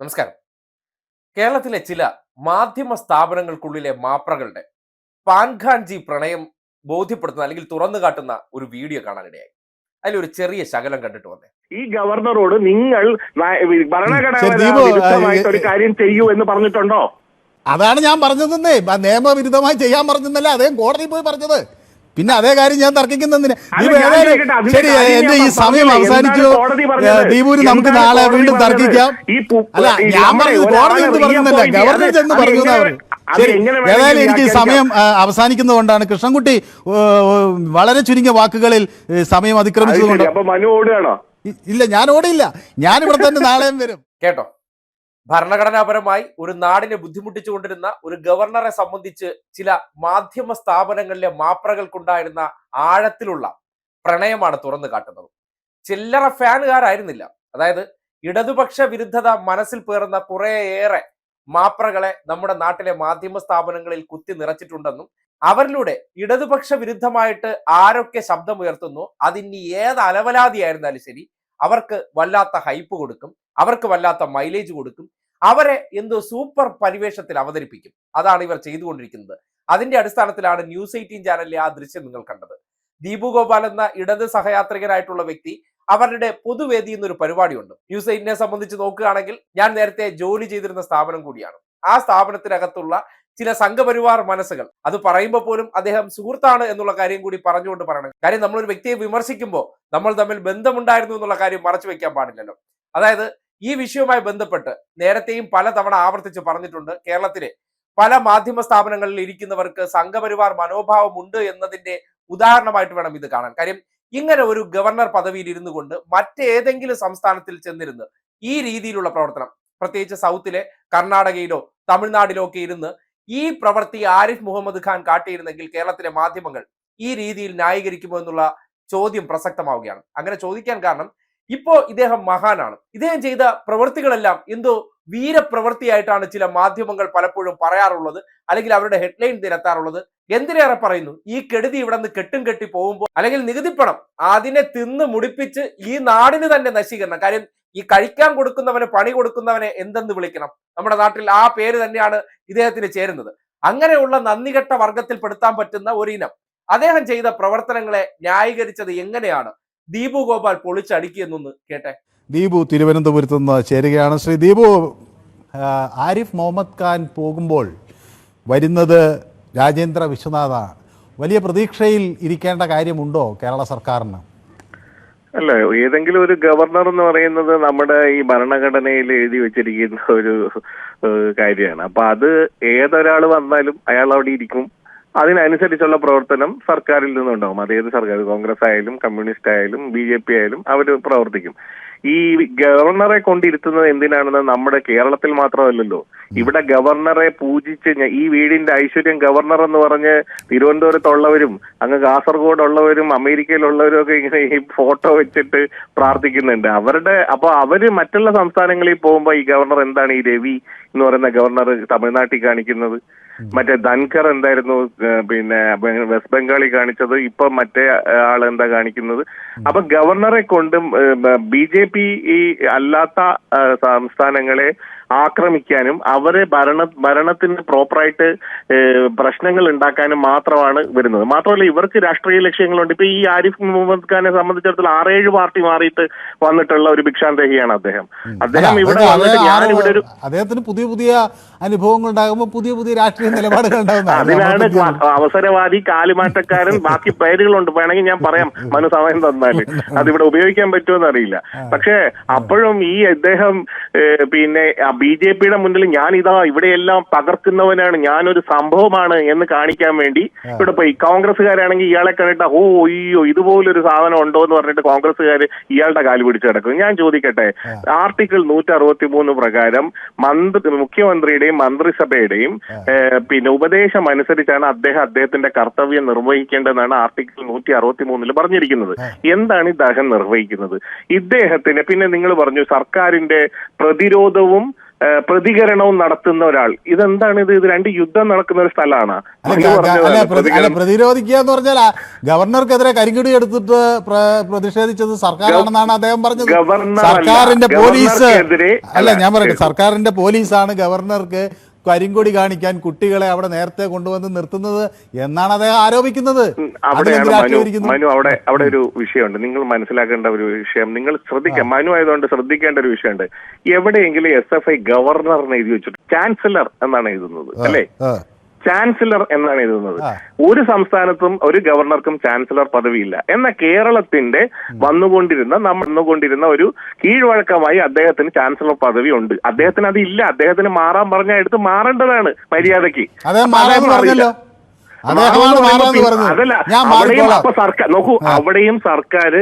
നമസ്കാരം. കേരളത്തിലെ ചില മാധ്യമ സ്ഥാപനങ്ങൾക്കുള്ളിലെ മാപ്രകളുടെ പാൻഖാൻജി പ്രണയം ബോധ്യപ്പെടുത്തുന്ന അല്ലെങ്കിൽ തുറന്നു കാട്ടുന്ന ഒരു വീഡിയോ കാണാനിടയായി അതിലൊരു ചെറിയ ശകലം കണ്ടിട്ട് വന്നേ. ഈ ഗവർണറോട് നിങ്ങൾ ഭരണഘടനാ ഒരു കാര്യം ചെയ്യൂ എന്ന് പറഞ്ഞിട്ടുണ്ടോ? അതാണ് ഞാൻ പറഞ്ഞതെന്നേ. നിയമവിരുദ്ധമായി ചെയ്യാൻ പറഞ്ഞെന്നല്ല അദ്ദേഹം കോടതിയിൽ പോയി പറഞ്ഞത്. പിന്നെ അതേ കാര്യം ഞാൻ തർക്കിക്കുന്നതിന്. ശരി എന്റെ ഈ സമയം? അവസാനിച്ചു ദീപുവിന് നമുക്ക് നാളെ വീണ്ടും? തർക്കിക്കാം. അല്ല ഞാൻ പറഞ്ഞത് കോടതി എന്ത് പറയുന്നില്ല ഗവർണർ എന്ന് പറഞ്ഞു ശരി ഏതായാലും എനിക്ക് ഈ സമയം അവസാനിക്കുന്നതുകൊണ്ടാണ് കൃഷ്ണൻകുട്ടി വളരെ ചുരുങ്ങിയ വാക്കുകളിൽ സമയം അതിക്രമിച്ചതുകൊണ്ട്. ഇല്ല ഞാൻ ഓടിയില്ല ഞാൻ ഇവിടെ തന്നെ നാളെയും വരും. കേട്ടോ. ഭരണഘടനാപരമായി ഒരു നാടിനെ ബുദ്ധിമുട്ടിച്ചുകൊണ്ടിരുന്ന ഒരു ഗവർണറെ സംബന്ധിച്ച് ചില മാധ്യമ സ്ഥാപനങ്ങളിലെ മാപ്രകൾക്കുണ്ടായിരുന്ന ആഴത്തിലുള്ള പ്രണയമാണ് തുറന്നു കാട്ടുന്നത്. ചില്ലറ ഫാനുകാരായിരുന്നില്ല അതായത് ഇടതുപക്ഷ വിരുദ്ധത മനസ്സിൽ പേറുന്ന കുറേയേറെ മാപ്രകളെ നമ്മുടെ നാട്ടിലെ മാധ്യമ സ്ഥാപനങ്ങളിൽ കുത്തി നിറച്ചിട്ടുണ്ടെന്നും അവരിലൂടെ ഇടതുപക്ഷ വിരുദ്ധമായിട്ട് ആരൊക്കെ ശബ്ദമുയർത്തുന്നു അതിനി ഏത് അലവലാതിയായിരുന്നാലും ശരി അവർക്ക് വല്ലാത്ത ഹൈപ്പ് കൊടുക്കും അവർക്ക് വല്ലാത്ത മൈലേജ് കൊടുക്കും അവരെ എന്തോ സൂപ്പർ പരിവേഷത്തിൽ അവതരിപ്പിക്കും. അതാണ് ഇവർ ചെയ്തുകൊണ്ടിരിക്കുന്നത്. അതിന്റെ അടിസ്ഥാനത്തിലാണ് ന്യൂസ് എയ്റ്റീൻ ചാനലിലെ ആ ദൃശ്യം നിങ്ങൾ കണ്ടത്. ദീപു ഗോപാൽ എന്ന ഇടത് സഹയാത്രികനായിട്ടുള്ള വ്യക്തി അവരുടെ പൊതുവേദി എന്നൊരു പരിപാടിയുണ്ട്. ന്യൂസ് എയ്റ്റിനെ സംബന്ധിച്ച് നോക്കുകയാണെങ്കിൽ ഞാൻ നേരത്തെ ജോലി ചെയ്തിരുന്ന സ്ഥാപനം കൂടിയാണ്. ആ സ്ഥാപനത്തിനകത്തുള്ള ചില സംഘപരിവാർ മനസ്സുകൾ. അത് പറയുമ്പോൾ പോലും അദ്ദേഹം സുഹൃത്താണ് എന്നുള്ള കാര്യം കൂടി പറഞ്ഞുകൊണ്ട് പറയണം. കാര്യം നമ്മളൊരു വ്യക്തിയെ വിമർശിക്കുമ്പോൾ നമ്മൾ തമ്മിൽ ബന്ധമുണ്ടായിരുന്നു എന്നുള്ള കാര്യം മറച്ചു വെക്കാൻ പാടില്ലല്ലോ. അതായത് ഈ വിഷയവുമായി ബന്ധപ്പെട്ട് നേരത്തെയും പലതവണ ആവർത്തിച്ച് പറഞ്ഞിട്ടുണ്ട് കേരളത്തിലെ പല മാധ്യമ സ്ഥാപനങ്ങളിൽ ഇരിക്കുന്നവർക്ക് സംഘപരിവാർ മനോഭാവമുണ്ട് എന്നതിന്റെ ഉദാഹരണമായിട്ട് വേണം ഇത് കാണാൻ. കാര്യം ഇങ്ങനെ ഒരു ഗവർണർ പദവിയിൽ ഇരുന്നു കൊണ്ട് മറ്റേതെങ്കിലും സംസ്ഥാനത്തിൽ ചെന്നിരുന്ന് ഈ രീതിയിലുള്ള പ്രവർത്തനം പ്രത്യേകിച്ച് സൗത്തിലെ കർണാടകയിലോ തമിഴ്നാട്ടിലോ ഒക്കെ ഇരുന്ന് ഈ പ്രവൃത്തി ആരിഫ് മുഹമ്മദ് ഖാൻ കാട്ടിയിരുന്നെങ്കിൽ കേരളത്തിലെ മാധ്യമങ്ങൾ ഈ രീതിയിൽ ന്യായീകരിക്കുമോ എന്നുള്ള ചോദ്യം പ്രസക്തമാവുകയാണ്. അങ്ങനെ ചോദിക്കാൻ കാരണം ഇപ്പോ ഇദ്ദേഹം മഹാനാണ്. ഇദ്ദേഹം ചെയ്ത പ്രവൃത്തികളെല്ലാം എന്തോ വീരപ്രവൃത്തിയായിട്ടാണ് ചില മാധ്യമങ്ങൾ പലപ്പോഴും പറയാറുള്ളത് അല്ലെങ്കിൽ അവരുടെ ഹെഡ്ലൈൻ നിരത്താറുള്ളത്. എന്തിനേറെ പറയുന്നു? ഈ കെടുതി ഇവിടെ നിന്ന് കെട്ടും കെട്ടി പോകുമ്പോൾ അല്ലെങ്കിൽ നികുതിപ്പണം അതിനെ തിന്ന് മുടിപ്പിച്ച് ഈ നാടിന് തന്നെ നശീകരണം. കാര്യം ഈ കഴിക്കാൻ കൊടുക്കുന്നവന് പണി കൊടുക്കുന്നവനെ എന്തെന്ന് വിളിക്കണം? നമ്മുടെ നാട്ടിൽ ആ പേര് തന്നെയാണ് ഇദ്ദേഹത്തിന് ചേരുന്നത്. അങ്ങനെയുള്ള നന്ദികെട്ട വർഗത്തിൽ പെടുത്താൻ പറ്റുന്ന ഒരു ഇനം അദ്ദേഹം ചെയ്ത പ്രവർത്തനങ്ങളെ ന്യായീകരിച്ചത് എങ്ങനെയാണ്? ദീപു ഗോപാൽ പൊളിച്ചടുക്കിയെന്നൊന്ന് കേട്ടെ. ദീപു തിരുവനന്തപുരത്ത് നിന്ന് ചേരുകയാണ്. ശ്രീ ദീപു ആരിഫ് മുഹമ്മദ് ഖാൻ പോകുമ്പോൾ വരുന്നത് രാജേന്ദ്ര വിശ്വനാഥാണ്. വലിയ പ്രതീക്ഷയിൽ ഇരിക്കേണ്ട കാര്യമുണ്ടോ കേരള സർക്കാരിന്? അല്ല ഏതെങ്കിലും ഒരു ഗവർണർ എന്ന് പറയുന്നത് നമ്മുടെ ഈ ഭരണഘടനയിൽ എഴുതി വെച്ചിരിക്കുന്ന ഒരു കാര്യമാണ്. അപ്പൊ അത് ഏതൊരാൾ വന്നാലും അയാൾ അവിടെ ഇരിക്കും. അതിനനുസരിച്ചുള്ള പ്രവർത്തനം സർക്കാരിൽ നിന്നുണ്ടാവും. അതേത് സർക്കാർ? കോൺഗ്രസ് ആയാലും കമ്മ്യൂണിസ്റ്റ് ആയാലും ബി ജെ പി ആയാലും അവർ പ്രവർത്തിക്കും. ഈ ഗവർണറെ കൊണ്ടിരുത്തുന്നത് എന്തിനാണെന്ന് നമ്മുടെ കേരളത്തിൽ മാത്രമല്ലല്ലോ. ഇവിടെ ഗവർണറെ പൂജിച്ച് ഈ വീടിന്റെ ഐശ്വര്യം ഗവർണർ എന്ന് പറഞ്ഞ് തിരുവനന്തപുരത്തുള്ളവരും അങ്ങ് കാസർഗോഡ് ഉള്ളവരും അമേരിക്കയിലുള്ളവരും ഒക്കെ ഇങ്ങനെ ഈ ഫോട്ടോ വെച്ചിട്ട് പ്രാർത്ഥിക്കുന്നുണ്ട്. അവരുടെ അപ്പൊ അവർ മറ്റുള്ള സംസ്ഥാനങ്ങളിൽ പോകുമ്പോ ഈ ഗവർണർ എന്താണ് ഈ രവി എന്ന് പറയുന്ന ഗവർണർ തമിഴ്നാട്ടിൽ കാണിക്കുന്നത്? മറ്റേ ധൻകർ എന്തായിരുന്നു പിന്നെ വെസ്റ്റ് ബംഗാളിൽ കാണിച്ചത് ഇപ്പൊ മറ്റേ ആൾ എന്താ കാണിക്കുന്നത്? അപ്പൊ ഗവർണറെ കൊണ്ടും ബി ജെ പി ഈ അല്ലാത്ത സംസ്ഥാനങ്ങളെ ആക്രമിക്കാനും അവരെ ഭരണ ഭരണത്തിന് പ്രോപ്പറായിട്ട് പ്രശ്നങ്ങൾ ഉണ്ടാക്കാനും മാത്രമാണ് വരുന്നത്. മാത്രമല്ല ഇവർക്ക് രാഷ്ട്രീയ ലക്ഷ്യങ്ങളുണ്ട്. ഇപ്പൊ ഈ ആരിഫ് മുഹമ്മദ് ഖാനെ സംബന്ധിച്ചിടത്തോളം ആറേഴ് പാർട്ടി മാറിയിട്ട് വന്നിട്ടുള്ള ഒരു ഭിക്ഷാന്തേഹിയാണ് അദ്ദേഹം. അദ്ദേഹം ഇവിടെ വന്നിട്ട് ഞാനിവിടെ ഒരു അദ്ദേഹത്തിന് പുതിയ പുതിയ അനുഭവങ്ങൾ ഉണ്ടാകുമ്പോൾ പുതിയ പുതിയ രാഷ്ട്രീയ നിലപാടുകൾ അതിനാണ് അവസരവാദി കാലുമാറ്റക്കാരൻ ബാക്കി പേരുകളുണ്ട്. വേണമെങ്കിൽ ഞാൻ പറയാം. മനു സമയം തന്നാൽ അതിവിടെ ഉപയോഗിക്കാൻ പറ്റുമെന്ന് അറിയില്ല. പക്ഷേ അപ്പോഴും ഈ അദ്ദേഹം പിന്നെ ബി ജെ പിയുടെ മുന്നിൽ ഞാൻ ഇതാ ഇവിടെയെല്ലാം തകർക്കുന്നവനാണ് ഞാനൊരു സംഭവമാണ് എന്ന് കാണിക്കാൻ വേണ്ടി ഇവിടെ പോയി. കോൺഗ്രസ്സുകാരാണെങ്കിൽ ഇയാളെ കണ്ടിട്ട് ഓ അയ്യോ ഇതുപോലൊരു സാധനം ഉണ്ടോ എന്ന് പറഞ്ഞിട്ട് കോൺഗ്രസ്സുകാർ ഇയാളുടെ കാൽ പിടിച്ചു കിടക്കും. ഞാൻ ചോദിക്കട്ടെ ആർട്ടിക്കിൾ നൂറ്റി അറുപത്തി മൂന്ന് പ്രകാരം മന്ത്രി മുഖ്യമന്ത്രിയുടെയും മന്ത്രിസഭയുടെയും പിന്നെ ഉപദേശം അനുസരിച്ചാണ് അദ്ദേഹം അദ്ദേഹത്തിന്റെ കർത്തവ്യം നിർവഹിക്കേണ്ടതെന്നാണ് ആർട്ടിക്കിൾ നൂറ്റി അറുപത്തി മൂന്നിൽ പറഞ്ഞിരിക്കുന്നത് എന്താണ് ഇദ്ദേഹം നിർവഹിക്കുന്നത്? ഇദ്ദേഹത്തിന് പിന്നെ നിങ്ങൾ പറഞ്ഞു സർക്കാരിന്റെ പ്രതിരോധവും പ്രതികരണവും നടത്തുന്ന ഒരാൾ. ഇതെന്താണ് ഇത്? ഇത് രണ്ട് യുദ്ധം നടക്കുന്ന ഒരു സ്ഥലമാണ്. പ്രതിരോധിക്കുക എന്ന് പറഞ്ഞാൽ ഗവർണർക്കെതിരെ കരിങ്കൊടി എടുത്തിട്ട് പ്ര- പ്രതിഷേധിച്ചത് സർക്കാരാണെന്നാണ് അദ്ദേഹം പറഞ്ഞത്. സർക്കാരിന്റെ പോലീസ് അല്ല അല്ല, ഞാൻ പറയട്ടെ സർക്കാരിന്റെ പോലീസാണ് ഗവർണർക്ക് കരിങ്കൊടി കാണിക്കാൻ കുട്ടികളെ അവിടെ നേരത്തെ കൊണ്ടുവന്ന് നിർത്തുന്നത് എന്നാണ് അദ്ദേഹം ആരോപിക്കുന്നത്. മനു. അവിടെ അവിടെ ഒരു വിഷയമുണ്ട്. നിങ്ങൾ മനസ്സിലാക്കേണ്ട ഒരു വിഷയം. നിങ്ങൾ ശ്രദ്ധിക്കാം. മനു ആയതുകൊണ്ട് ശ്രദ്ധിക്കേണ്ട ഒരു വിഷയമുണ്ട്. എവിടെയെങ്കിലും എസ് എഫ് ഐ ഗവർണറിനെ എഴുതി വെച്ചിട്ട് ചാൻസലർ എന്നാണ് എഴുതുന്നത് അല്ലേ? ചാൻസലർ എന്നാണ് എഴുതുന്നത്. ഒരു സംസ്ഥാനത്തും ഒരു ഗവർണർക്കും ചാൻസലർ പദവിയില്ല. എന്ന കേരളത്തിന്റെ വന്നുകൊണ്ടിരുന്ന നമ്മൾ വന്നുകൊണ്ടിരുന്ന ഒരു കീഴ്വഴക്കമായി അദ്ദേഹത്തിന് ചാൻസലർ പദവി ഉണ്ട് അദ്ദേഹത്തിന് അത് ഇല്ല. അദ്ദേഹത്തിന് മാറാൻ പറഞ്ഞ എടുത്ത് മാറേണ്ടതാണ് മര്യാദയ്ക്ക്. പറയുമ്പോ അതല്ല അവിടെയും അപ്പൊ സർക്കാർ നോക്കൂ അവിടെയും സർക്കാർ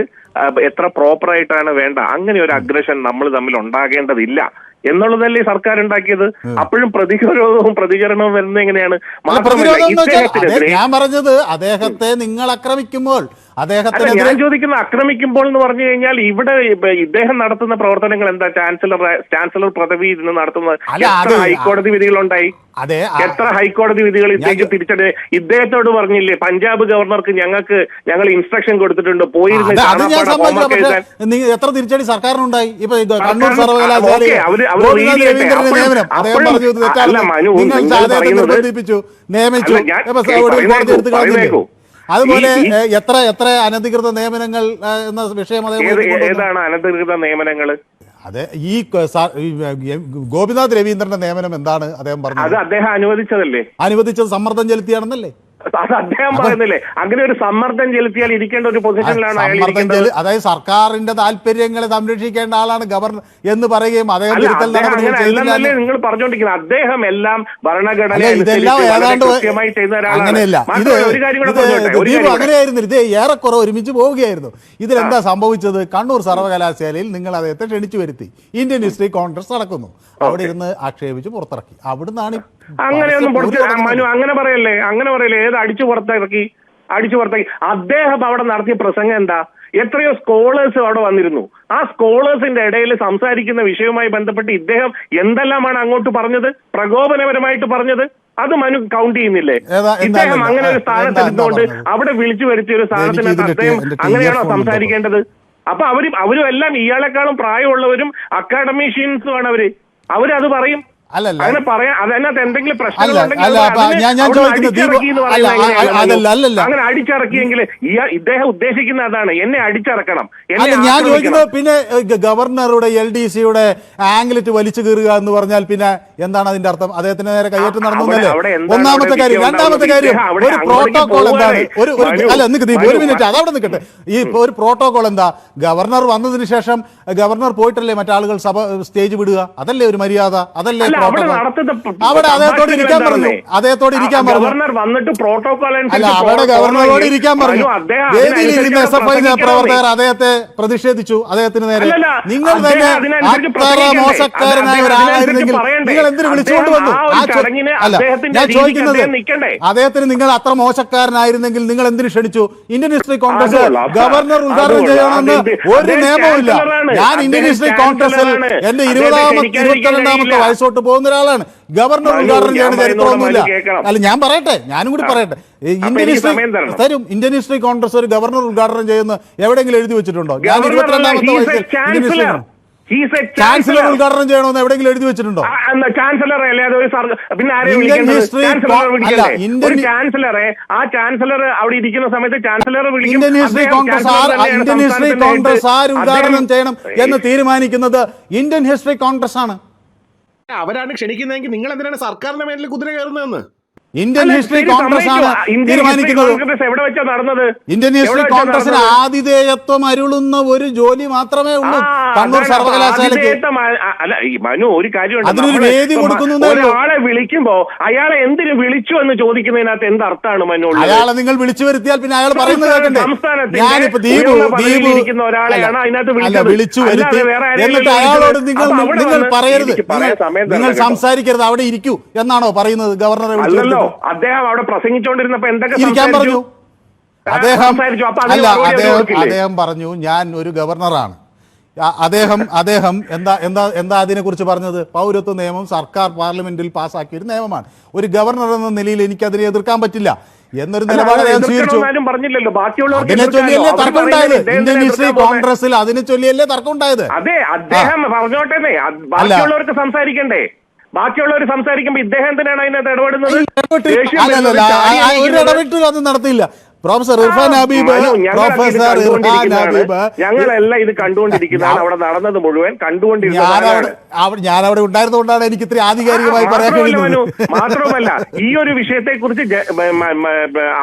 എത്ര പ്രോപ്പറായിട്ടാണ് വേണ്ട. അങ്ങനെ ഒരു അഗ്രഷൻ നമ്മൾ തമ്മിൽ ഉണ്ടാകേണ്ടതില്ല. എന്നുള്ളതല്ലേ സർക്കാർ ഉണ്ടാക്കിയത്? അപ്പോഴും പ്രതിരോധവും പ്രതികരണവും വരുന്നത് എങ്ങനെയാണ്? ഞാൻ പറഞ്ഞത് അദ്ദേഹത്തെ നിങ്ങൾ ആക്രമിക്കുമ്പോൾ അല്ല അദ്ദേഹത്തിനെതിരെ ഞാൻ ചോദിക്കുന്ന ആക്രമിക്കുമ്പോൾ എന്ന് പറഞ്ഞു കഴിഞ്ഞാൽ ഇവിടെ ഇദ്ദേഹം നടത്തുന്ന പ്രവർത്തനങ്ങൾ എന്താ? ചാൻസലർ ചാൻസലർ പദവി ഇരുന്ന് നടത്തുന്നത് ഹൈക്കോടതി വിധികളുണ്ടായി? അതെ എത്ര ഹൈക്കോടതി വിധികൾ ഇദ്ദേഹം തിരിച്ചടി ഇദ്ദേഹത്തോട് പറഞ്ഞില്ലേ പഞ്ചാബ് ഗവർണർക്ക് ഞങ്ങൾക്ക് ഞങ്ങൾ ഇൻസ്ട്രക്ഷൻ കൊടുത്തിട്ടുണ്ട് പോയിരുന്നു എത്ര തിരിച്ചടി സർക്കാരിനുണ്ടായി? ഇപ്പൊ കണ്ണൂർ നിർബന്ധിപ്പിച്ചു നിയമിച്ചു. അതുപോലെ എത്ര എത്ര അനധികൃത നിയമനങ്ങൾ എന്ന വിഷയം അതേപോലെ. ഏതാണ് അനധികൃത നിയമനങ്ങൾ അതെ ഈ ഗോപിനാഥ് രവീന്ദ്രന്റെ നിയമനം എന്താണ്? അദ്ദേഹം അത് പറഞ്ഞത് അദ്ദേഹം അനുവദിച്ചതല്ലേ? അനുവദിച്ചത് സമ്മർദ്ദം ചെലുത്തിയാണെന്നല്ലേ? അത് അദ്ദേഹം പറയുന്നില്ലേ? അങ്ങനെ ഒരു സമ്മർദ്ദം ചെലുത്തിയാൽ ഇരിക്കേണ്ട ഒരു പൊസിഷനിലാണ് അയാൾ അതായത് സർക്കാരിന്റെ താല്പര്യങ്ങളെ സംരക്ഷിക്കേണ്ട ആളാണ് ഗവർണർ എന്ന് പറയുകയും അദ്ദേഹം തിരുത്തൽ എന്ന് നിങ്ങൾ പറഞ്ഞുകൊണ്ടിരിക്കുന്നത് അദ്ദേഹം എല്ലാം ഭരണഘടന ഇതെല്ലാം ഏതാണ്ട് ഒരാളാണ്. അങ്ങനെയല്ല. ഇത് ദീപു. അങ്ങനെയായിരുന്നു. ഇത് ഏറെക്കുറെ ഒരുമിച്ച് പോവുകയായിരുന്നു. ഇതിലെന്താ സംഭവിച്ചത്? കണ്ണൂർ സർവകലാശാലയിൽ നിങ്ങൾ അദ്ദേഹത്തെ ക്ഷണിച്ചു വരുത്തി. ഇന്ത്യൻ ഹിസ്റ്ററി കോൺഗ്രസ് നടക്കുന്നു. അവിടെ ഇരുന്ന് ആക്ഷേപിച്ച് പുറത്തിറക്കി. അവിടുന്നാണ് അങ്ങനെയൊന്നും പുറത്ത് മനു അങ്ങനെ പറയല്ലേ അങ്ങനെ പറയല്ലേ ഏത് അടിച്ചു പുറത്തിറക്കി അടിച്ചു പുറത്താക്കി. അദ്ദേഹം അവിടെ നടത്തിയ പ്രസംഗം എന്താ? എത്രയോ സ്കോളേഴ്സ് അവിടെ വന്നിരുന്നു. ആ സ്കോളേഴ്സിന്റെ ഇടയിൽ സംസാരിക്കുന്ന വിഷയവുമായി ബന്ധപ്പെട്ട് ഇദ്ദേഹം എന്തെല്ലാമാണ് അങ്ങോട്ട് പറഞ്ഞത്? പ്രകോപനപരമായിട്ട് പറഞ്ഞത്? അത് മനു കൗണ്ട് ചെയ്യുന്നില്ലേ? ഇദ്ദേഹം അങ്ങനെ ഒരു സ്ഥാനത്തെടുത്തുകൊണ്ട് അവിടെ വിളിച്ചു വരുത്തിയ ഒരു സ്ഥാനത്തിനകത്ത് അദ്ദേഹം അങ്ങനെയാണോ സംസാരിക്കേണ്ടത്? അപ്പൊ അവരും അവരും എല്ലാം ഇയാളെക്കാളും പ്രായമുള്ളവരും അക്കാഡമീഷ്യൻസും ആണ് അവർ. അവരത് പറയും. അല്ലല്ല. അങ്ങനെ പറയാൻ അതിനകത്ത് എന്തെങ്കിലും അങ്ങനെ അടിച്ചിറക്കിയെങ്കിൽ ഇദ്ദേഹം ഉദ്ദേശിക്കുന്ന അതാണ്. എന്നെ അടിച്ചിറക്കണം. എന്നെ അല്ല ഞാൻ ചോദിക്കുന്നത് പിന്നെ ഗവർണറുടെ എൽ ഡി സിയുടെ ആംഗ്ലറ്റ് വലിച്ചു കീറുക എന്ന് പറഞ്ഞാൽ പിന്നെ എന്താണ് അതിന്റെ അർത്ഥം? അദ്ദേഹത്തിന് നേരെ കയ്യേറ്റം നടന്നു അവിടെ- എന്നല്ലേ? അവിടെ എന്താണ് ഒന്നാമത്തെ കാര്യം രണ്ടാമത്തെ കാര്യം ഒരു പ്രോട്ടോകോൾ എന്താണ്? ഒരു ഒരു അല്ല നിൽക്ക് ദീപ് ഒരു മിനിറ്റ് അതവിടെ നിൽക്കട്ടെ ഈ ഇപ്പൊ ഒരു പ്രോട്ടോകോൾ എന്താ? ഗവർണർ വന്നതിന് ശേഷം ഗവർണർ പോയിട്ടല്ലേ മറ്റാളുകൾ സഭ സ്റ്റേജ് വിടുക? അതല്ലേ ഒരു മര്യാദ? അതല്ലേ അവിടെ അദ്ദേഹത്തോട് ഇരിക്കാൻ പറഞ്ഞു? അദ്ദേഹത്തോട് ഇരിക്കാൻ പറഞ്ഞു. ഗവർണർ വന്നിട്ട് പ്രോട്ടോകോൾ അല്ല അവിടെ ഗവർണറോട് ഇരിക്കാൻ പറഞ്ഞു. വേദിയിൽ ഇരുന്ന എസ് എഫ് ഐ പ്രവർത്തകർ അദ്ദേഹത്തെ പ്രതിഷേധിച്ചു. അദ്ദേഹത്തിന് നേരെ നിങ്ങൾ തന്നെ അത്ര? മോശക്കാരനായ ഒരാളായിരുന്നെങ്കിൽ നിങ്ങൾ എന്തിനു വിളിച്ചുകൊണ്ട് വന്നു? ആ അല്ല ഞാൻ ചോദിക്കുന്നത് അദ്ദേഹത്തിന് നിങ്ങൾ അത്ര മോശക്കാരനായിരുന്നെങ്കിൽ നിങ്ങൾ എന്തിനു ക്ഷണിച്ചു? ഇന്ത്യൻ ഹിസ്റ്ററി കോൺഗ്രസ് ഗവർണർ ഉദ്ഘാടനം ചെയ്യണമെന്ന് ഒരു നിയമവും ഇല്ല ഞാൻ ഇന്ത്യൻ ഹിസ്റ്ററി കോൺഗ്രസിൽ. എന്റെ ഇരുപതാമത്തെ ഇരുപത്തിരണ്ടാമത്തെ വയസ്സോട്ട് പോകുന്ന ഒരാളാണ്. ഗവർണർ ഉദ്ഘാടനം ചെയ്യുന്ന ചരിത്രമൊന്നുമില്ല അല്ല ഞാൻ പറയട്ടെ ഞാനും കൂടി പറയട്ടെ. Indian history. തരും. ഇന്ത്യൻ ഹിസ്റ്ററി കോൺഗ്രസ് ഒരു ഗവർണർ ഉദ്ഘാടനം ചെയ്യുന്ന എവിടെയെങ്കിലും എഴുതി വെച്ചിട്ടുണ്ടോ? ഞാൻ ഇരുപത്തിരണ്ടാമത്തെ വയസ്സിൽ ഇന്ത്യൻ ഹിസ്റ്ററി ചാൻസലർ ഉദ്ഘാടനം ചെയ്യണമെന്ന് എവിടെയെങ്കിലും എഴുതി വെച്ചിട്ടുണ്ടോ? ചാൻസലർ അല്ലേ അത് ഒരു പിന്നെ ഇന്ത്യൻ ചാൻസലറെ? അല്ല, ഇന്ത്യൻ ഒരു ഹി- ചാൻസലറെ ആ ചാൻസലർ അവിടെ ഇരിക്കുന്ന സമയത്ത് ചാൻസലർ വിളിക്കും. Indian history Congress Indian history Congress. ആര് ഉദ്ഘാടനം ചെയ്യണം എന്ന് തീരുമാനിക്കുന്നത് ഇന്ത്യൻ ഹിസ്റ്ററി കോൺഗ്രസ് ആണ്. അവരാണ് ക്ഷണിക്കുന്നതെങ്കിൽ നിങ്ങൾ എന്തിനാണ് സർക്കാരിന്റെ മേലിൽ കുതിര കയറുന്നതെന്ന്? ഇന്ത്യൻ ഹിസ്റ്ററി കോൺഗ്രസ് ആണ് തീരുമാനിക്കുന്നത്. ഇന്ത്യൻ ഹിസ്റ്ററി കോൺഗ്രസിന് ആതിഥേയത്വം അരുളുന്ന ഒരു ജോലി മാത്രമേ ഉള്ളൂ. കണ്ണൂർ സർവകലാശാലയ്ക്ക്. മനു ഒരു കാര്യമുണ്ട്. അതിനൊരു വേദി കൊടുക്കുന്നു. ഒരാളെ വിളിക്കുമ്പോ അയാളെ എന്തിനു വിളിച്ചു എന്ന് ചോദിക്കുന്നതിനകത്ത് എന്ത് അർത്ഥമാണ് മനു? അയാളെ നിങ്ങൾ വിളിച്ചു വരുത്തിയാൽ പിന്നെ അയാൾ പറയുന്നത് കേട്ടേ ഞാനിപ്പോ ദീപു ദീപു അല്ല, വിളിച്ചു വരുത്തി. എന്നിട്ട് അയാളോട് നിങ്ങൾ നിങ്ങൾ പറയരുത്. നിങ്ങൾ-. സംസാരിക്കരുത്. അവിടെ ഇരിക്കൂ എന്നാണോ പറയുന്നത് ഗവർണറെ വിളിച്ചു വരുത്തിയിട്ട്? അദ്ദേഹം അവിടെ പ്രസംഗിച്ചുകൊണ്ടിരുന്നപ്പോ എന്തൊക്കെ സംസാരിച്ചു? അദ്ദേഹം അല്ല അദ്ദേഹം അദ്ദേഹം പറഞ്ഞു ഞാൻ ഒരു ഗവർണറാണ്. അദ്ദേഹം അദ്ദേഹം എന്താ എന്താ എന്താ അതിനെക്കുറിച്ച് പറഞ്ഞത്? പൗരത്വ നിയമം സർക്കാർ പാർലമെന്റിൽ പാസ്സാക്കിയ ഒരു നിയമമാണ്. ഒരു ഗവർണർ എന്ന നിലയിൽ എനിക്ക് അതിനെ എതിർക്കാൻ പറ്റില്ല. എന്നൊരു നിലപാട് അദ്ദേഹം സ്വീകരിച്ചു. അതിനെ. ചൊല്ലിയല്ലേ തർക്കം ഉണ്ടായത്? ഇന്ത്യൻ ഹിസ്റ്ററി കോൺഗ്രസിൽ അതിനെ ചൊല്ലിയല്ലേ തർക്കം ഉണ്ടായത്? അതെ അദ്ദേഹം അത് ബാക്കിയുള്ളവർക്ക് സംസാരിക്കണ്ടേ? ബാക്കിയുള്ളവർ സംസാരിക്കുമ്പോൾ ഇദ്ദേഹം എന്തിനാണ് അതിനകത്ത് ഇടപെടുന്നത്? ഒരു ഇടപെട്ടില്ല അത് നടത്തിയില്ല. Professor Irfan Habib professor Irfan. Habib ഞങ്ങളെല്ലാം ഇത് കണ്ടുകൊണ്ടിരിക്കുന്നതാണ്. അവിടെ നടന്നത് മുഴുവൻ അവിടെ- ഞാൻ അവിടെ ഉണ്ടായിരുന്നുകൊണ്ടാണ് എനിക്ക് ഇത്ര ആധികാരികമായി പറയാൻ മാത്രമല്ല കഴിയുന്നത്. മാത്രമല്ല ഈ ഒരു വിഷയത്തെ കുറിച്ച്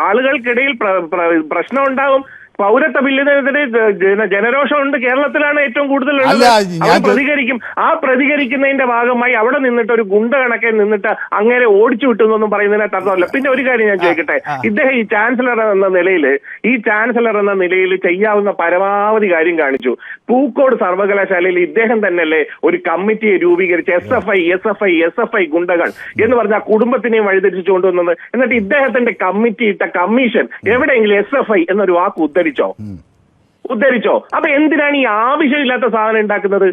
ആളുകൾക്കിടയിൽ പ്ര- പ്ര- പ്രശ്നം ഉണ്ടാവും പൗരത്വ ബില്ലിനെതിരെ ജനരോഷം ഉണ്ട്. കേരളത്തിലാണ് ഏറ്റവും കൂടുതൽ പ്രതികരിക്കും. ആ പ്രതികരിക്കുന്നതിന്റെ ഭാഗമായി അവിടെ നിന്നിട്ട് ഒരു ഗുണ്ട കണക്കെ നിന്നിട്ട് അങ്ങനെ ഓടിച്ചു വിട്ടുന്നൊന്നും പറയുന്നതിനെ തർക്കമല്ല പിന്നെ ഒരു കാര്യം ഞാൻ ചോദിക്കട്ടെ? ഇദ്ദേഹം ഈ ചാൻസലർ എന്ന നിലയിൽ ഈ ചാൻസലർ എന്ന നിലയിൽ ചെയ്യാവുന്ന പരമാവധി കാര്യം കാണിച്ചു. പൂക്കോട് സർവകലാശാലയിൽ ഇദ്ദേഹം തന്നെയല്ലേ ഒരു കമ്മിറ്റിയെ രൂപീകരിച്ച് S F I S F I S F I ഗുണ്ടകൾ എന്ന് പറഞ്ഞ ആ കുടുംബത്തിനെയും വഴിതിരിച്ചു കൊണ്ടുവന്നത്. എന്നിട്ട് ഇദ്ദേഹത്തിന്റെ കമ്മിറ്റി ഇട്ട കമ്മീഷൻ എവിടെയെങ്കിലും എസ് എഫ് ഐ എന്നൊരു വാക്ക് ഉദ്ധരിച്ചോ? ഉദ്ധരിച്ചോ? അപ്പൊ എന്തിനാണ് ഈ ആവശ്യമില്ലാത്ത സാധനം ഉണ്ടാക്കുന്നത്?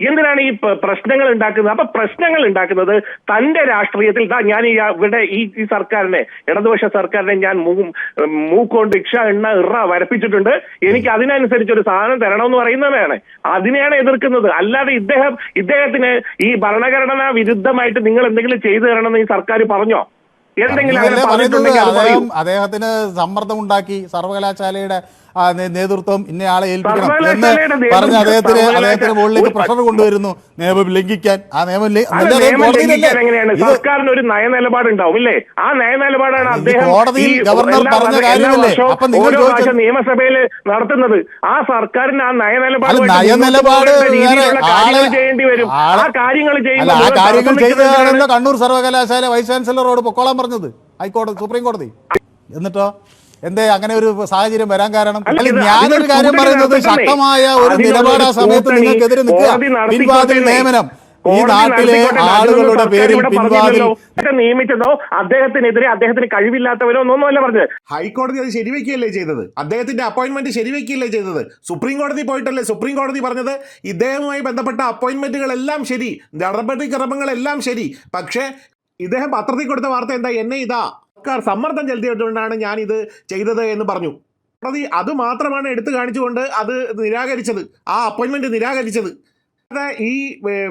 എന്തിനാണ് ഈ പ്രശ്നങ്ങൾ ഉണ്ടാക്കുന്നത്? അപ്പൊ പ്രശ്നങ്ങൾ ഉണ്ടാക്കുന്നത് തന്റെ രാഷ്ട്രീയത്തിൽ. ഞാൻ ഈ ഇവിടെ ഈ ഈ സർക്കാരിനെ ഇടതുപക്ഷ സർക്കാരിനെ ഞാൻ മൂക്കൊണ്ട് ഇക്ഷ എണ്ണ ഇറ വരപ്പിച്ചിട്ടുണ്ട്. എനിക്ക് അതിനനുസരിച്ച് ഒരു സാധനം തരണമെന്ന് പറയുന്നതാണ് അതിനെയാണ് എതിർക്കുന്നത്. അല്ലാതെ ഇദ്ദേഹം ഇദ്ദേഹത്തിന് ഈ ഭരണഘടനാ വിരുദ്ധമായിട്ട് നിങ്ങൾ എന്തെങ്കിലും ചെയ്തു തരണമെന്ന് ഈ സർക്കാർ പറഞ്ഞോ? എന്തെങ്കിലും അദ്ദേഹത്തിന് സമ്മർദ്ദം ഉണ്ടാക്കി സർവകലാശാലയുടെ നേതൃത്വം ഇന്നയാളെ ഏൽപ്പിക്കണം എന്ന് പറഞ്ഞ് അദ്ദേഹത്തിന് അദ്ദേഹത്തിന് മുകളിലേക്ക് പ്രഷർ കൊണ്ടുവരുന്നു. നിയമം ലംഘിക്കാൻ. ആ നിയമം സർക്കാരിന് ഒരു നയനിലപാടുണ്ടാവും ഇല്ലേ? ആ നയനിലപാടാണ് അദ്ദേഹം കോടതിയിൽ ഗവർണർ പറഞ്ഞ കാര്യമല്ലേ? അപ്പൊ നിങ്ങൾ ചോദിച്ച- നിയമസഭയിൽ നടത്തുന്നത് ആ സർക്കാരിന് ആ നയനിലപാട് നയനിലപാട് ചെയ്യേണ്ടി വരും. ആ കാര്യങ്ങൾ അല്ല ആ കാര്യങ്ങൾ ചെയ്തതാണല്ലോ കണ്ണൂർ സർവകലാശാല വൈസ് ചാൻസലറോട് പൊക്കോളാൻ പറഞ്ഞത് ഹൈക്കോടതി സുപ്രീം കോടതി. എന്നിട്ടോ? എന്തേ അങ്ങനെ ഒരു സാഹചര്യം വരാൻ കാരണം? ഞാനൊരു കാര്യം പറയുന്നത് ശക്തമായ ഒരു നിലപാട് ആ സമയത്ത് നിങ്ങൾക്കെതിരെ നിൽക്കുക. പിൻവാതിൽ നിയമനം. ഈ നാട്ടിലെ ആളുകളുടെ പേരിൽ പിൻവാതിൽ. നിയമിച്ചതോ? അദ്ദേഹത്തിനെതിരെ അദ്ദേഹത്തിന് കഴിവില്ലാത്തവരോ ഒന്നുമല്ല പറഞ്ഞത്. ഹൈക്കോടതി അത് ശരിവെക്കുകയല്ലേ ചെയ്തത്? അദ്ദേഹത്തിന്റെ അപ്പോയിന്റ്മെന്റ് ശരിവെക്കുകയല്ലേ ചെയ്തത്? സുപ്രീം കോടതി പോയിട്ടല്ലേ സുപ്രീം കോടതി പറഞ്ഞത്? ഇദ്ദേഹവുമായി ബന്ധപ്പെട്ട അപ്പോയിന്റ്മെന്റുകളെല്ലാം ശരി. നടപടിക്രമങ്ങളെല്ലാം ശരി. പക്ഷേ ഇദ്ദേഹം പത്രത്തിൽ കൊടുത്ത വാർത്ത എന്താ? എന്നെ ഇതാ. സർക്കാർ സമ്മർദ്ദം ചെലുത്തിയിട്ടുകൊണ്ടാണ് ഞാൻ ഇത് ചെയ്തത് എന്ന് പറഞ്ഞു. പ്രതി അത് മാത്രമാണ് എടുത്തു കാണിച്ചുകൊണ്ട് അത് നിരാകരിച്ചത്. ആ അപ്പോയിന്റ്മെന്റ് നിരാകരിച്ചത്. ഈ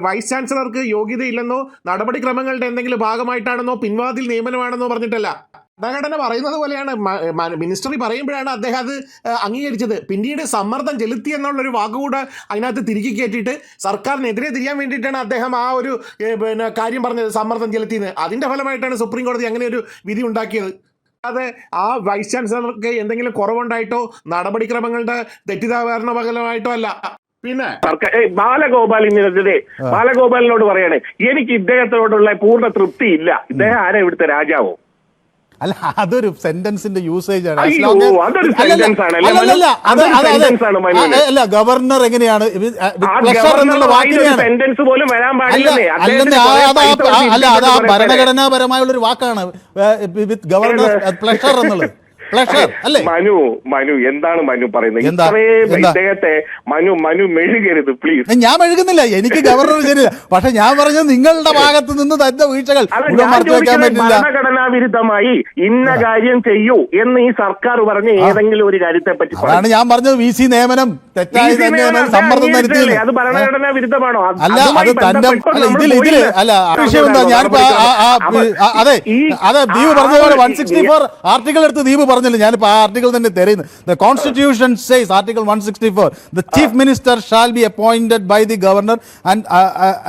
വൈസ് ചാൻസലർക്ക് യോഗ്യതയില്ലെന്നോ നടപടിക്രമങ്ങളുടെ എന്തെങ്കിലും ഭാഗമായിട്ടാണെന്നോ പിൻവാതിൽ നിയമനമാണെന്നോ പറഞ്ഞിട്ടില്ല. ഭരണഘടന പറയുന്നത് പോലെയാണ് മിനിസ്റ്ററി പറയുമ്പോഴാണ് അദ്ദേഹം അത് അംഗീകരിച്ചത്. പിന്നീട് സമ്മർദ്ദം ചെലുത്തി എന്നുള്ളൊരു വാക്കുകൂടെ അതിനകത്ത് തിരികെ കയറ്റിയിട്ട് സർക്കാരിനെതിരെ തിരിയാൻ വേണ്ടിയിട്ടാണ് അദ്ദേഹം ആ ഒരു പിന്നെ കാര്യം പറഞ്ഞത് സമ്മർദ്ദം ചെലുത്തിയെന്ന്. അതിന്റെ ഫലമായിട്ടാണ് സുപ്രീം കോടതി അങ്ങനെ ഒരു വിധി ഉണ്ടാക്കിയത്. അതെ ആ വൈസ് ചാൻസലർക്ക് എന്തെങ്കിലും കുറവുണ്ടായിട്ടോ നടപടിക്രമങ്ങളുടെ തെറ്റിദ്ധാരണ ഫലമായിട്ടോ അല്ല. പിന്നെ സർക്കാർ ബാലഗോപാലിനെതിരെ ബാലഗോപാലിനോട് പറയണേ എനിക്ക് ഇദ്ദേഹത്തോടുള്ള പൂർണ തൃപ്തി ഇല്ല ഇദ്ദേഹം ആരാ ഇവിടുത്തെ രാജാവോ? അല്ല അതൊരു സെന്റൻസിന്റെ യൂസേജ് ആണ്. അല്ല ഗവർണർ എങ്ങനെയാണ്? സെന്റൻസ് പോലും വരാൻ പൈസ അല്ല അത് ആ ഭരണഘടനാപരമായുള്ള ഒരു വാക്കാണ്. വിത്ത് ഗവർണർ പ്ലഷർ എന്നുള്ളത്. അല്ലേ? മനു മനു എന്താണ് മനു പറയുന്നത്? ഇത്രയും ഇദ്ദേഹത്തെ മനു മനു മെഴുകരുത് പ്ലീസ് ഞാൻ മെഴുകുന്നില്ല. എനിക്ക് ഗവർണർ ശരിയില്ല പക്ഷെ ഞാൻ പറഞ്ഞത് നിങ്ങളുടെ ഭാഗത്ത് നിന്ന് തന്റെ വീഴ്ചകൾ ഭരണഘടനാ വിരുദ്ധമായി ഇന്ന കാര്യം ചെയ്യൂ എന്ന് ഈ സർക്കാർ പറഞ്ഞ ഏതെങ്കിലും ഒരു കാര്യത്തെ പറ്റി അതാണ് ഞാൻ പറഞ്ഞത് വി സി നിയമനം തെറ്റായി സമ്മർദ്ദം അംഗീകരിച്ചതല്ലേ? അത് ഭരണഘടനാ വിരുദ്ധമാണോ അല്ല അത് തന്റെ ഇതിൽ ഇതിൽ അല്ല വിഷയം എന്താ? ഞാനിപ്പോ അതെ അതെ ദീപ് പറഞ്ഞ പോലെ വൺ സിക്സ്റ്റി ഫോർ ആർട്ടിക്കൽ എടുത്ത് ദീപ് പറഞ്ഞില്ല ഞാനിപ്പോൾ ആ ആർട്ടിക്കിൾ തന്നെ തെരയുന്നു. The constitution says article one sixty four the chief minister shall be appointed by the governor and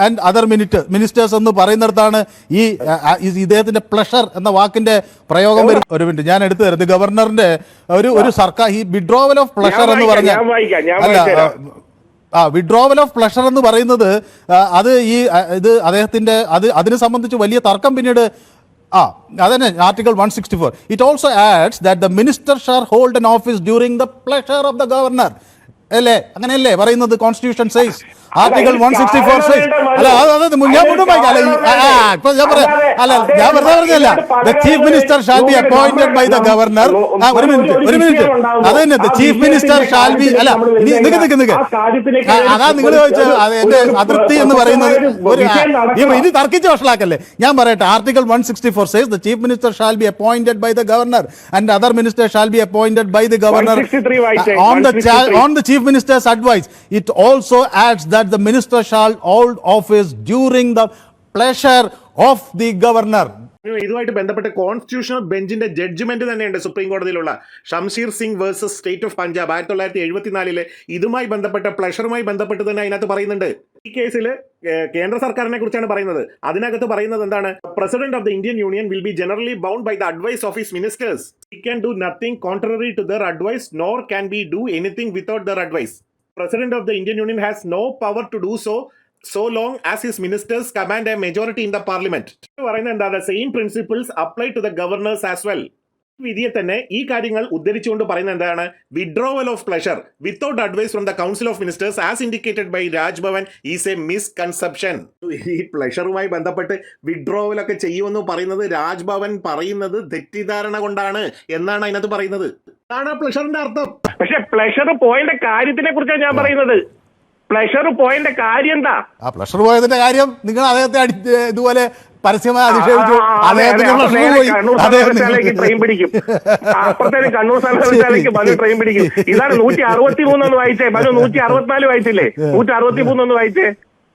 and other minute ministers എന്ന് പറയുന്നിടത്താണ് ഈ ആ, ഈ ഇദ്ദേഹത്തിന്റെ പ്ലഷർ എന്ന വാക്കിന്റെ പ്രയോഗം വരും ഒരു മിനിറ്റ് ഞാൻ എടുത്തു തരുന്നത് ഗവർണറിന്റെ ഒരു ഒരു സർക്കാർ ഈ വിഡ്രോവൽ ഓഫ് പ്ലഷർ എന്ന് പറഞ്ഞ അല്ല ആ വിഡ്രോവൽ ഓഫ് പ്ലഷർ എന്ന് പറയുന്നത് അത് ഈ ഇത് അദ്ദേഹത്തിന്റെ അത് അതിനെ സംബന്ധിച്ച് വലിയ തർക്കം പിന്നീട് Ah, than Article 164. It also adds that the minister shall hold an office during the pleasure of the governor. അല്ലേ? അങ്ങനെയല്ലേ പറയുന്നത് constitution says article one sixty four says അല്ല. അത് ഞാൻ മുഴുവൻ വായിക്കാം അല്ല ഇപ്പൊ ഞാൻ പറയാം അല്ല ഞാൻ വെറുതെ പറഞ്ഞല്ല the chief minister shall be appointed by the governor ആ ഒരു മിനിറ്റ് ഒരു മിനിറ്റ് അത് തന്നെ the chief minister shall be അല്ല നിക്ക് നിക്ക് നിക്ക്. അതാ നിങ്ങൾ ചോദിച്ചത്. എന്റെ അതൃപ്തി എന്ന് പറയുന്നത് ഒരു ഇനി തർക്കിച്ച് വഷളാക്കല്ലേ? ഞാൻ പറയട്ടെ article one sixty four says the chief minister shall be appointed by the governor and other minister shall be appointed by the governor on the on the 163. Chief minister's advice. It also adds that the minister shall hold office during the pleasure of the governor. ഇതുമായിട്ട് ബന്ധപ്പെട്ട് constitutional ബെഞ്ചിന്റെ judgement തന്നെയുണ്ട് supreme കോടതിയിലുള്ള Shamsher Singh versus state of Punjab ആയിരത്തി തൊള്ളായിരത്തി എഴുപത്തിനാലിലെ ഇതുമായി ബന്ധപ്പെട്ട പ്ലഷറുമായി ബന്ധപ്പെട്ട് തന്നെ അതിനകത്ത് പറയുന്നുണ്ട്. ഈ കേസിൽ കേന്ദ്ര സർക്കാരിനെ കുറിച്ചാണ് പറയുന്നത്. അതിനകത്ത് പറയുന്നത് എന്താണ്? President of the Indian union will be generally bound by the advice of his ministers he can do nothing contrary to their advice nor can be do anything without their advice president of the Indian union has no power to do so so long as his ministers command a majority in the parliament പറയുന്നത് എന്താ same principles apply to the governors as well. വിധിയെ തന്നെ ഈ കാര്യങ്ങൾ ഉദ്ധരിച്ചുകൊണ്ട് പറയുന്നത് എന്താണ്? Withdrawal of pleasure without advice from the council of ministers as indicated by Raj Bhavan is a misconception ഈ പ്ലഷറുമായി ബന്ധപ്പെട്ട് വിഡ്രോവൽ ഒക്കെ ചെയ്യുമെന്ന് പറയുന്നത് രാജ്ഭവൻ പറയുന്നത് തെറ്റിദ്ധാരണ കൊണ്ടാണ് എന്നാണ് അതിനകത്ത് പറയുന്നത്. അതാണ് പ്ലഷറിന്റെ അർത്ഥം. പക്ഷെ പ്ലഷർ പോയിന്റ് കാര്യത്തിനെ കുറിച്ചാണ് ഞാൻ പറയുന്നത്. പ്ലഷർ പോയതിന്റെ കാര്യം എന്താ ആ പ്ലഷർ പോയതിന്റെ കാര്യം നിങ്ങൾ അദ്ദേഹത്തെ അടി ഇതുപോലെ പരസ്യമായി അധിക്ഷേപിച്ചു. അദ്ദേഹത്തിന്റെ. പ്ലഷർ പോയി. അദ്ദേഹം ട്രെയിൻ പിടിക്കും. അപ്പുറത്തേക്ക് കണ്ണൂർ സർവകലാശാലയ്ക്ക് മനു ട്രെയിൻ പിടിക്കും. ഇതാണ് നൂറ്റി അറുപത്തി മൂന്നൊന്ന് വായിച്ചേ. മനു നൂറ്റി അറുപത്തിനാല് വായിച്ചില്ലേ? നൂറ്റി അറുപത്തി മൂന്നൊന്ന് വായിച്ചേ?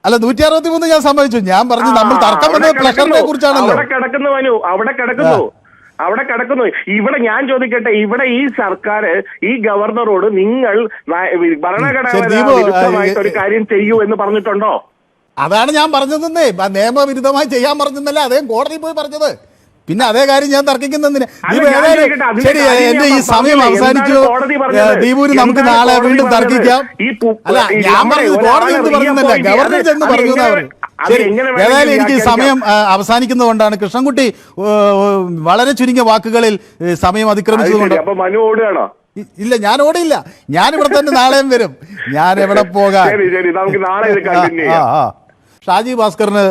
അല്ല നൂറ്റി അറുപത്തി മൂന്ന് ഞാൻ സമ്മതിച്ചു. ഞാൻ പറഞ്ഞു നമ്മൾ തർക്കം പ്ലഷറിനെ. കുറിച്ചാണല്ലോ. അവിടെ കിടക്കുന്നു മനു. അവിടെ കിടക്കുന്നു. അവിടെ കിടക്കുന്നു. ഇവിടെ ഞാൻ ചോദിക്കട്ടെ ഇവിടെ ഈ സർക്കാർ ഈ ഗവർണറോട് നിങ്ങൾ ന- ഭരണഘടനാ ശരി, ദീപു, വിരുദ്ധമായിട്ട് ഒരു കാര്യം ചെയ്യൂ എന്ന് പറഞ്ഞിട്ടുണ്ടോ? അതാണ് ഞാൻ പറഞ്ഞതെന്നേ. നിയമവിരുദ്ധമായി ചെയ്യാൻ പറഞ്ഞതല്ല അദ്ദേഹം കോടതിയിൽ പോയി പറഞ്ഞത്. പിന്നെ അതേ കാര്യം ഞാൻ തർക്കിക്കുന്നതിന്. ശരി എന്റെ ഈ സമയം? അവസാനിച്ചു. കോടതി ദീപുവിന് നമുക്ക് നാളെ വീണ്ടും? തർക്കിക്കാം. അല്ല ഞാൻ പറഞ്ഞത് കോടതി എന്ന് പറയുന്നില്ല ഗവർണർ എന്ന് ചെന്ന് പറഞ്ഞു ഏതായാലും എനിക്ക് ഈ സമയം അവസാനിക്കുന്നതുകൊണ്ടാണ് കൃഷ്ണൻകുട്ടി വളരെ ചുരുങ്ങിയ വാക്കുകളിൽ സമയം അത് അതിക്രമിച്ചതുകൊണ്ട് അപ്പൊ മനു ഓടുകയാണോ? ഇല്ല ഞാൻ ഓടില്ല. ഞാൻ ഇവിടെ തന്നെ നാളെയും വരും. ഞാൻ എവിടെ ആ. ഷാജി ഭാസ്കറിന്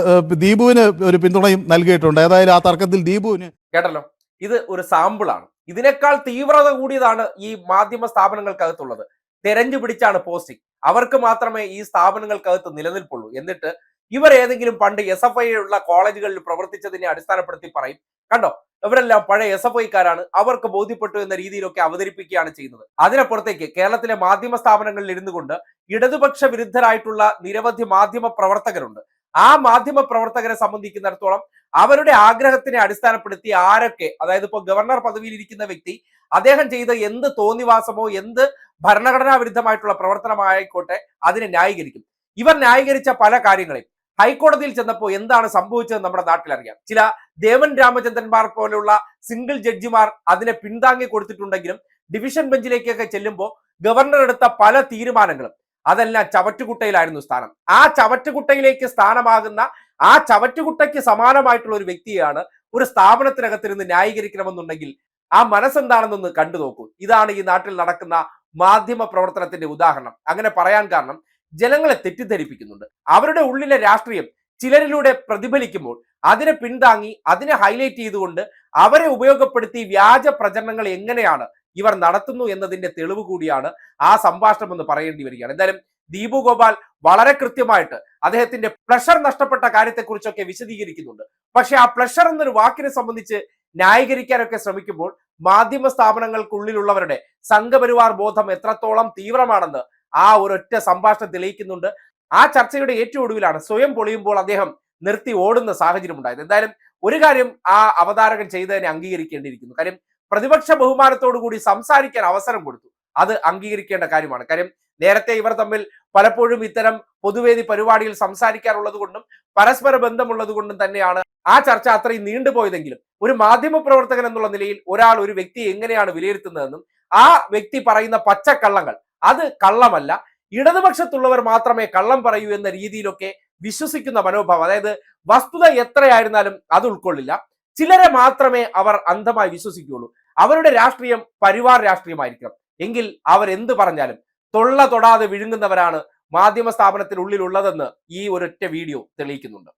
ദീപുവിന് ഒരു പിന്തുണയും നൽകിയിട്ടുണ്ട്. ഏതായാലും ആ തർക്കത്തിൽ ദീപുവിന് കേട്ടല്ലോ? ഇത് ഒരു സാമ്പിളാണ്. ഇതിനേക്കാൾ തീവ്രത കൂടിയതാണ് ഈ മാധ്യമ സ്ഥാപനങ്ങൾക്കകത്തുള്ളത്. തെരഞ്ഞു പിടിച്ചാണ് പോസ്റ്റിംഗ്. അവർക്ക് മാത്രമേ ഈ സ്ഥാപനങ്ങൾക്കകത്ത് നിലനിൽപ്പുള്ളൂ. എന്നിട്ട് ഇവർ ഏതെങ്കിലും പണ്ട് എസ് എഫ് ഐ ഉള്ള കോളേജുകളിൽ പ്രവർത്തിച്ചതിനെ അടിസ്ഥാനപ്പെടുത്തി പറയും. കണ്ടോ? ഇവരെല്ലാം പഴയ എസ് എഫ് ഐക്കാരാണ് അവർക്ക് ബോധ്യപ്പെട്ടു എന്ന രീതിയിലൊക്കെ അവതരിപ്പിക്കുകയാണ് ചെയ്യുന്നത്. അതിനപ്പുറത്തേക്ക് കേരളത്തിലെ മാധ്യമ സ്ഥാപനങ്ങളിൽ ഇരുന്നു കൊണ്ട് ഇടതുപക്ഷ വിരുദ്ധരായിട്ടുള്ള നിരവധി മാധ്യമ പ്രവർത്തകരുണ്ട്. ആ മാധ്യമ പ്രവർത്തകരെ സംബന്ധിക്കുന്നിടത്തോളം അവരുടെ ആഗ്രഹത്തിനെ അടിസ്ഥാനപ്പെടുത്തി ആരൊക്കെ അതായത് ഇപ്പോൾ ഗവർണർ പദവിയിൽ ഇരിക്കുന്ന വ്യക്തി അദ്ദേഹം ചെയ്ത എന്ത് തോന്നിവാസമോ എന്ത് ഭരണഘടനാ വിരുദ്ധമായിട്ടുള്ള പ്രവർത്തനമായിക്കോട്ടെ അതിനെ ന്യായീകരിക്കും. ഇവർ ന്യായീകരിച്ച പല കാര്യങ്ങളെയും ഹൈക്കോടതിയിൽ ചെന്നപ്പോൾ എന്താണ് സംഭവിച്ചത് നമ്മുടെ നാട്ടിൽ അറിയാം. ചില ദേവൻ രാമചന്ദ്രന്മാർ പോലുള്ള സിംഗിൾ ജഡ്ജിമാർ അതിനെ പിന്താങ്ങി കൊടുത്തിട്ടുണ്ടെങ്കിലും ഡിവിഷൻ ബെഞ്ചിലേക്കൊക്കെ ചെല്ലുമ്പോൾ ഗവർണർ എടുത്ത പല തീരുമാനങ്ങളും. അതെല്ലാം ചവറ്റുകുട്ടയിലായിരുന്നു സ്ഥാനം. ആ ചവറ്റുകുട്ടയിലേക്ക് സ്ഥാനമാകുന്ന ആ ചവറ്റുകുട്ടയ്ക്ക് സമാനമായിട്ടുള്ള ഒരു വ്യക്തിയാണ് ഒരു സ്ഥാപനത്തിനകത്തിരുന്ന് ന്യായീകരിക്കണമെന്നുണ്ടെങ്കിൽ ആ മനസ്സെന്താണെന്നൊന്ന് കണ്ടു നോക്കൂ. ഇതാണ് ഈ നാട്ടിൽ നടക്കുന്ന മാധ്യമ പ്രവർത്തനത്തിന്റെ ഉദാഹരണം. അങ്ങനെ പറയാൻ കാരണം ജനങ്ങളെ തെറ്റിദ്ധരിപ്പിക്കുന്നുണ്ട്. അവരുടെ ഉള്ളിലെ രാഷ്ട്രീയം ചിലരിലൂടെ പ്രതിഫലിക്കുമ്പോൾ അതിനെ പിന്താങ്ങി അതിനെ ഹൈലൈറ്റ് ചെയ്തുകൊണ്ട് അവരെ ഉപയോഗപ്പെടുത്തി വ്യാജ പ്രചരണങ്ങൾ എങ്ങനെയാണ് ഇവർ നടത്തുന്നു എന്നതിന്റെ തെളിവ് കൂടിയാണ് ആ സംഭാഷണം എന്ന് പറയേണ്ടി വരികയാണ്. എന്തായാലും ദീപു ഗോപാൽ വളരെ കൃത്യമായിട്ട് അദ്ദേഹത്തിന്റെ പ്ലഷർ നഷ്ടപ്പെട്ട കാര്യത്തെക്കുറിച്ചൊക്കെ വിശദീകരിക്കുന്നുണ്ട്. പക്ഷെ ആ പ്ലഷർ എന്നൊരു വാക്കിനെ സംബന്ധിച്ച് ന്യായീകരിക്കാനൊക്കെ ശ്രമിക്കുമ്പോൾ മാധ്യമ സ്ഥാപനങ്ങൾക്കുള്ളിലുള്ളവരുടെ സംഘപരിവാർ ബോധം എത്രത്തോളം തീവ്രമാണെന്ന് ആ ഒരൊറ്റ സംഭാഷണം തെളിയിക്കുന്നുണ്ട്. ആ ചർച്ചയുടെ ഏറ്റവും ഒടുവിലാണ് സ്വയം പൊളിയുമ്പോൾ അദ്ദേഹം നിർത്തി ഓടുന്ന സാഹചര്യം ഉണ്ടായത് എന്തായാലും ഒരു കാര്യം ആ അവതാരകൻ ചെയ്തതിനെ അംഗീകരിക്കേണ്ടിയിരിക്കുന്നു. കാര്യം പ്രതിപക്ഷ ബഹുമാനത്തോടു കൂടി സംസാരിക്കാൻ അവസരം കൊടുത്തു. അത് അംഗീകരിക്കേണ്ട കാര്യമാണ്. കാര്യം നേരത്തെ ഇവർ തമ്മിൽ പലപ്പോഴും ഇത്തരം പൊതുവേദി പരിപാടിയിൽ സംസാരിക്കാറുള്ളത് കൊണ്ടും പരസ്പര ബന്ധമുള്ളത് കൊണ്ടും തന്നെയാണ് ആ ചർച്ച അത്രയും നീണ്ടുപോയതെങ്കിലും ഒരു മാധ്യമ പ്രവർത്തകൻ എന്നുള്ള നിലയിൽ ഒരാൾ ഒരു വ്യക്തിയെ എങ്ങനെയാണ് വിലയിരുത്തുന്നതെന്നും ആ വ്യക്തി പറയുന്ന പച്ചക്കള്ളങ്ങൾ അത് കള്ളമല്ല. ഇടതുപക്ഷത്തുള്ളവർ മാത്രമേ കള്ളം പറയൂ എന്ന രീതിയിലൊക്കെ വിശ്വസിക്കുന്ന മനോഭാവം അതായത് വസ്തുത എത്രയായിരുന്നാലും അത് ഉൾക്കൊള്ളില്ല. ചിലരെ മാത്രമേ അവർ അന്ധമായി വിശ്വസിക്കുകയുള്ളൂ. അവരുടെ രാഷ്ട്രീയം പരിവാർ രാഷ്ട്രീയമായിരിക്കണം. എങ്കിൽ അവർ എന്ത് പറഞ്ഞാലും തൊള്ള തൊടാതെ വിഴുങ്ങുന്നവരാണ് മാധ്യമ സ്ഥാപനത്തിനുള്ളിലുള്ളതെന്ന് ഈ ഒരൊറ്റ വീഡിയോ തെളിയിക്കുന്നുണ്ട്.